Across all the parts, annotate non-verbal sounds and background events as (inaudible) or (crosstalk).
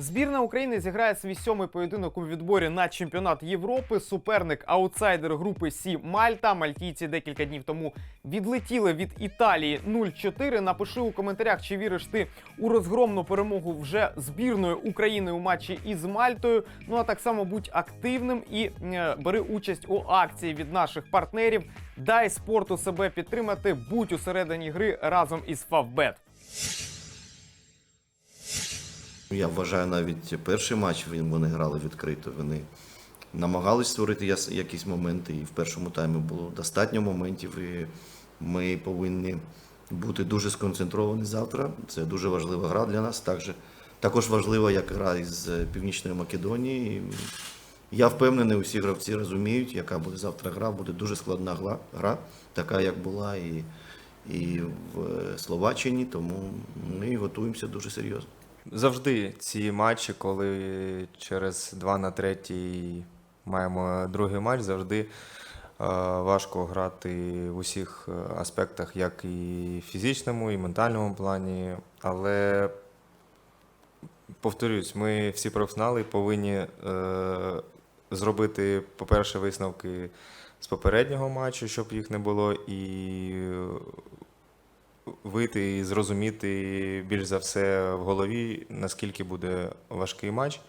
Збірна України зіграє свій сьомий поєдинок у відборі на чемпіонат Європи. Суперник аутсайдер групи Сі Мальта. Мальтійці декілька днів тому відлетіли від Італії 0-4. Напиши у коментарях, чи віриш ти у розгромну перемогу вже збірної України у матчі із Мальтою. Ну а так само будь активним і е, бери участь у акції від наших партнерів. Дай спорту себе підтримати. Будь усередині гри разом із Фавбет. Я вважаю, навіть перший матч вони грали відкрито. Вони намагались створити якісь моменти, і в першому таймі було достатньо моментів. І ми повинні бути дуже сконцентровані завтра. Це дуже важлива гра для нас. Також, також важлива, як гра із Північної Македонії. Я впевнений, усі гравці розуміють, яка буде завтра гра. Буде дуже складна гра така, як була і, і в Словаччині. Тому ми готуємося дуже серйозно. Завжди ці матчі, коли через 2 на 3 маємо другий матч, завжди е, важко грати в усіх е, аспектах, як і фізичному, і ментальному плані. Але повторюсь, ми всі професіонали повинні е, зробити, по-перше, висновки з попереднього матчу, щоб їх не було, і вийти і зрозуміти більш за все в голові, наскільки буде важкий матч,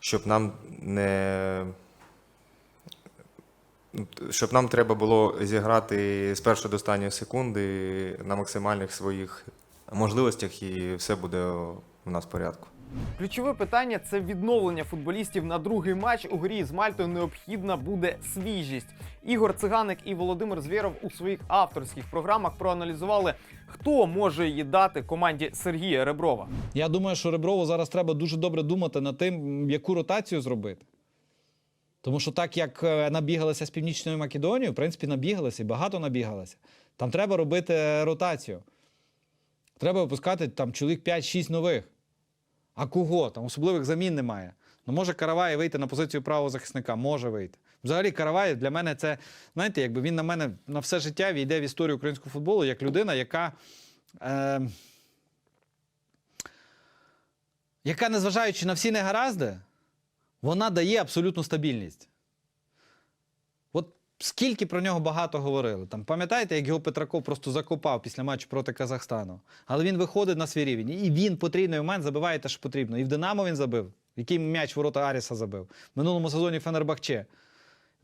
щоб нам не. Щоб нам треба було зіграти з першої до останньої секунди на максимальних своїх можливостях, і все буде у нас в порядку. Ключове питання це відновлення футболістів на другий матч. У грі з Мальтою необхідна буде свіжість. Ігор Циганик і Володимир Звєров у своїх авторських програмах проаналізували, хто може її дати команді Сергія Реброва. Я думаю, що Реброву зараз треба дуже добре думати над тим, яку ротацію зробити. Тому що так як е, набігалися з Північною Македонією, в принципі, набігалися і багато набігалися. Там треба робити ротацію. Треба випускати там чоловік 5-6 нових. А кого? Там особливих замін немає. Ну, може Каравай вийти на позицію правого захисника, може вийти. Взагалі, Каравай для мене це, знаєте, якби він на мене на все життя війде в історію українського футболу як людина, яка. Е, яка, незважаючи на всі негаразди, вона дає абсолютну стабільність. Скільки про нього багато говорили. Там, пам'ятаєте, як його Петраков просто закопав після матчу проти Казахстану? Але він виходить на свій рівень. І він потрібний момент забиває те, що потрібно. І в Динамо він забив, який м'яч ворота Аріса забив. В минулому сезоні Фенербахче.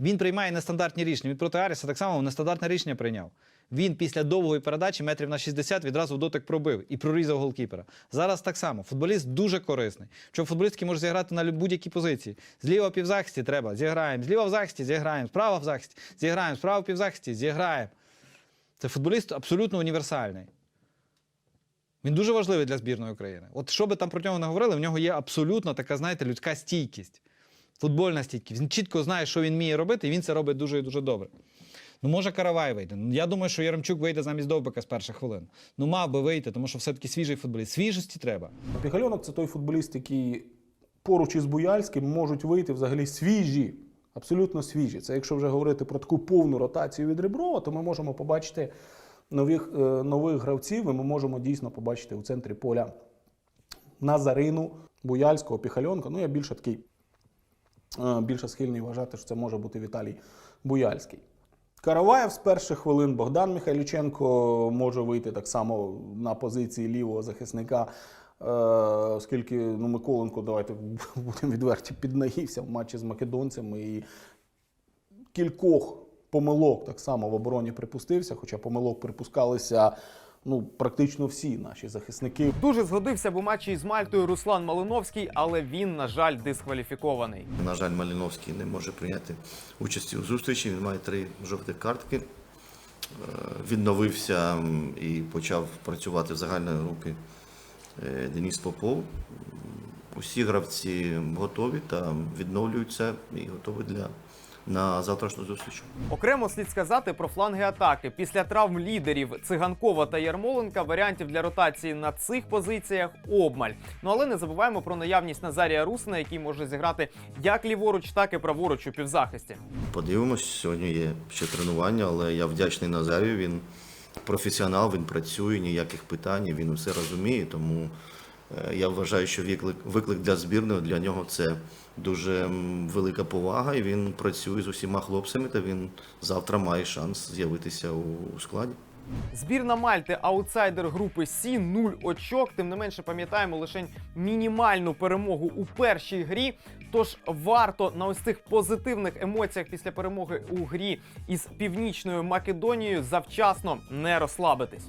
Він приймає нестандартні рішення. Він проти Аріса так само нестандартне рішення прийняв. Він після довгої передачі метрів на 60 відразу в дотик пробив і прорізав голкіпера. Зараз так само. Футболіст дуже корисний. Що футболіст який може зіграти на будь-якій позиції. Зліва півзахисті треба, зіграємо. Зліва в захисті зіграємо. Справа в захисті зіграємо. Справа в півзахисті зіграємо. Це футболіст абсолютно універсальний. Він дуже важливий для збірної України. От що би там про нього не говорили, в нього є абсолютно така, знаєте, людська стійкість, футбольна стійкість. Він чітко знає, що він вміє робити, і він це робить дуже і дуже добре. Ну, може, Каравай вийде. Ну, я думаю, що Яремчук вийде замість Довбика з перших хвилин. Ну, мав би вийти, тому що все-таки свіжий футболіст. Свіжості треба. Пігальонок це той футболіст, який поруч із Буяльським можуть вийти взагалі свіжі, абсолютно свіжі. Це якщо вже говорити про таку повну ротацію від Реброва, то ми можемо побачити нових, е, нових гравців, і ми можемо дійсно побачити у центрі поля Назарину, Буяльського, Піхальонка. Ну, я більше такий, е, більше схильний вважати, що це може бути Віталій Буяльський. Караваєв з перших хвилин, Богдан Михайліченко може вийти так само на позиції лівого захисника. Е, оскільки ну, Миколенко, давайте (laughs) будемо відверті, піднаївся в матчі з македонцями і кількох помилок так само в обороні припустився, хоча помилок припускалися ну, практично всі наші захисники. Дуже згодився б у матчі із Мальтою Руслан Малиновський, але він, на жаль, дискваліфікований. На жаль, Маліновський не може прийняти участі у зустрічі. Він має три жовтих картки. Е, Відновився і почав працювати в загальної групи е, Деніс Попов. Усі гравці готові та відновлюються і готові для на завтрашню зустріч. Окремо слід сказати про фланги атаки. Після травм лідерів Циганкова та Ярмоленка варіантів для ротації на цих позиціях обмаль. Ну але не забуваємо про наявність Назарія Русина, який може зіграти як ліворуч, так і праворуч у півзахисті. Подивимось, сьогодні є ще тренування, але я вдячний Назарію. Він професіонал, він працює, ніяких питань, він усе розуміє, тому Я вважаю, що виклик, виклик для збірної для нього це дуже велика повага, і він працює з усіма хлопцями, та він завтра має шанс з'явитися у складі. Збірна Мальти, аутсайдер групи Сі, 0 очок. Тим не менше пам'ятаємо лише мінімальну перемогу у першій грі. Тож варто на ось цих позитивних емоціях після перемоги у грі із північною Македонією завчасно не розслабитись.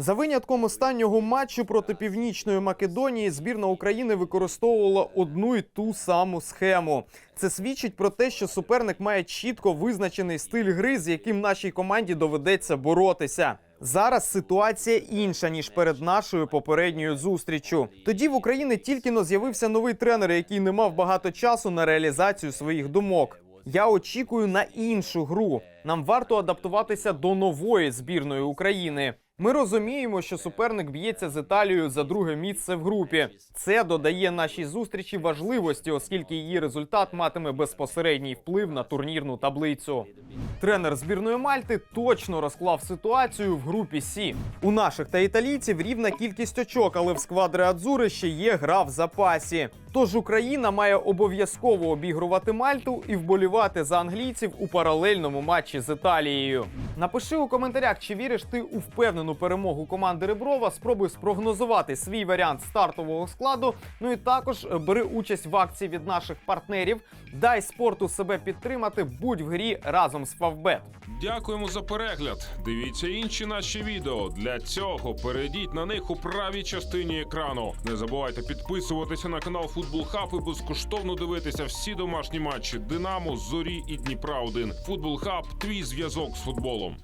За винятком останнього матчу проти північної Македонії збірна України використовувала одну і ту саму схему. Це свідчить про те, що суперник має чітко визначений стиль гри, з яким нашій команді доведеться боротися. Зараз ситуація інша ніж перед нашою попередньою зустрічю. Тоді в Україні тільки но з'явився новий тренер, який не мав багато часу на реалізацію своїх думок. Я очікую на іншу гру. Нам варто адаптуватися до нової збірної України. Ми розуміємо, що суперник б'ється з Італією за друге місце в групі. Це додає нашій зустрічі важливості, оскільки її результат матиме безпосередній вплив на турнірну таблицю. Тренер збірної Мальти точно розклав ситуацію в групі Сі. У наших та італійців рівна кількість очок, але в сквадри Адзури ще є гра в запасі. Тож Україна має обов'язково обігрувати Мальту і вболівати за англійців у паралельному матчі з Італією. Напиши у коментарях, чи віриш ти у впевнену перемогу команди Реброва. Спробуй спрогнозувати свій варіант стартового складу. Ну і також бери участь в акції від наших партнерів. Дай спорту себе підтримати. Будь в грі разом з Фавбет. Дякуємо за перегляд. Дивіться інші наші відео. Для цього перейдіть на них у правій частині екрану. Не забувайте підписуватися на канал Футбол Хаб і безкоштовно дивитися всі домашні матчі Динамо, Зорі і Дніпра 1 Футбол Хаб твій зв'язок з футболом.